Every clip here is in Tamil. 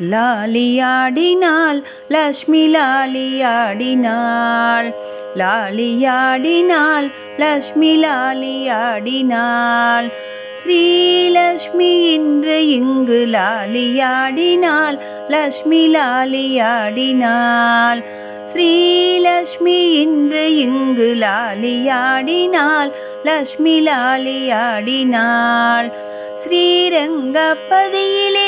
லாலியாடினாள் லக்ஷ்மி லாலியாடினாள். லாலியாடினாள் லக்ஷ்மி லாலியாடினாள். ஸ்ரீலக்ஷ்மி இன்று இங்கு லாலியாடினாள் லக்ஷ்மி லாலியாடினாள். ஸ்ரீலக்ஷ்மி இன்று இங்கு லாலியாடினாள் லக்ஷ்மி லாலியாடினாள். ஸ்ரீரங்கப்பதியிலே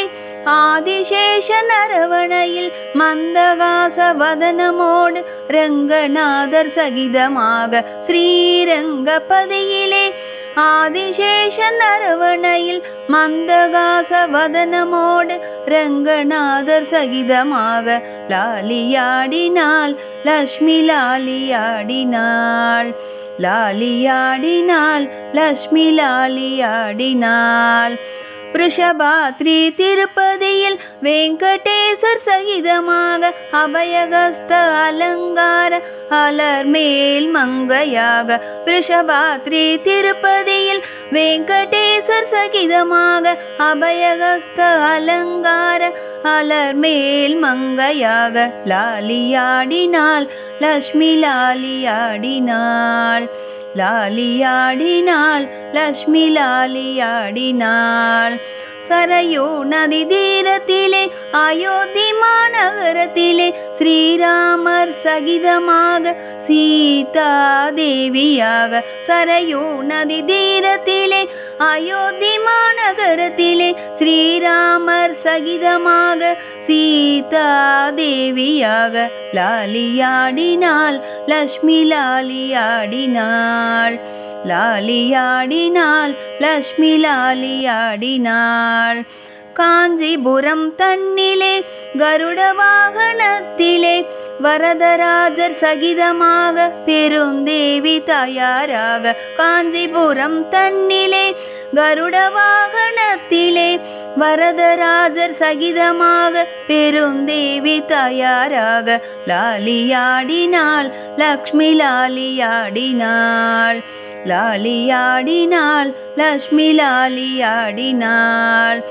ஆதிசேஷ நரவணையில் மந்தகாச வதனமோடு ரங்கநாதர் சகிதமாக ஸ்ரீரங்கபதியிலே ஆதிசேஷ நரவணையில் மந்தகாச வதனமோடு ரங்கநாதர் சகிதமாக லாலியாடினாள் லக்ஷ்மி லாலியாடினாள் லாலியாடினாள் லக்ஷ்மி லாலியாடினாள் ரிஷபாத்ரி திருப்பதியில் வெங்கடேசர் சகிதமாக அபயகஸ்த அலங்கார அலர் மேல் மங்கையாக. ரிஷபாத்ரி திருப்பதியில் வெங்கடேசர் சகிதமாக அபயகஸ்த அலங்கார அலர் மேல் மங்கையாக. லாலியாடினாள் லக்ஷ்மி லாலியாடினாள் லாலியாடினாள் லக்ஷ்மி லாலியாடினாள் சரையோ நதி தீரத்திலே அயோத்தி மாநகரத்திலே ஸ்ரீராமர் சகிதமாக சீதா தேவியாக. சரையோ நதி தீரத்திலே அயோத்தி மாநகரத்திலே ஸ்ரீராமர் சகிதமாக சீதா தேவியாக. லாலியாடினாள் லக்ஷ்மி லாலியாடினாள் லாலியாடினாள் லக்ஷ்மி லாலியாடினாள். காஞ்சிபுரம் தன்னிலே கருட வாகனத்திலே வரதராஜர் சகிதமாக பெருந்தேவி தயாராக. காஞ்சிபுரம் தன்னிலே கருட வாகனத்திலே வரதராஜர் சகிதமாக பெருந்தேவி தயாராக. லாலியாடினாள் லக்ஷ்மி லாலியாடினாள். லாலியாடினாள் லக்ஷ்மி லாலியாடினாள்.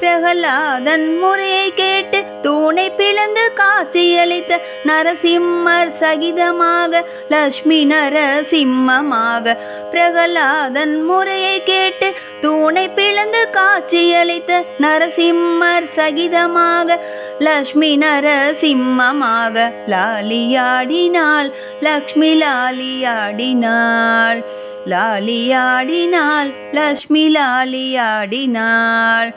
பிரகலாதன் முறையை கேட்டு தூணை பிளந்து காட்சியளித்த நரசிம்மர் சகிதமாக லக்ஷ்மி நரசிம்மமாக. பிரகலாதன் முறையை கேட்டு தூணை பிளந்து காட்சியளித்த நரசிம்மர் சகிதமாக லக்ஷ்மி நரசிம்மமாக. லாலியாடினாள் லக்ஷ்மி லாலியாடினாள். லாலியாடினாள் லக்ஷ்மி லாலியாடினாள்.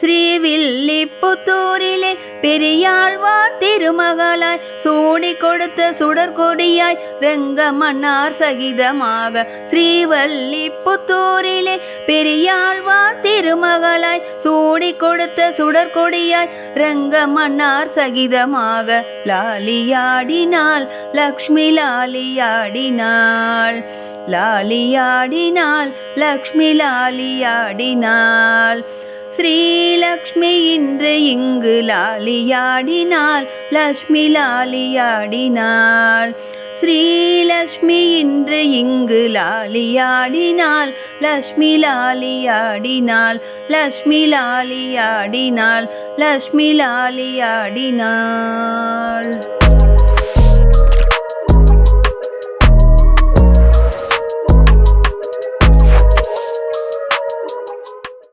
ஸ்ரீவில்லிப்புத்தூரிலே பெரியாழ்வார் திருமகளாய் சூடி கொடுத்த சுடற்கொடியாய் ரங்கமன்னார் சகிதமாக. ஸ்ரீவல்லிப்புத்தூரிலே பெரியாழ்வார் திருமகளாய் சூடி கொடுத்த சுடற்கொடியாய் ரங்கமன்னார் சகிதமாக. லாலியாடினாள் லக்ஷ்மி லாலியாடினாள். லாலியாடினாள் லக்ஷ்மி லாலியாடினாள் ஸ்ரீலக்ஷ்மி இன்று இங்கு லாலியாடினாள் லக்ஷ்மி லாலியாடினாள் ஸ்ரீலக்ஷ்மி இன்று இங்கு லாலியாடினாள் லக்ஷ்மி லாலியாடினாள் லக்ஷ்மி லாலியாடினாள் லக்ஷ்மி லாலியாடினாள்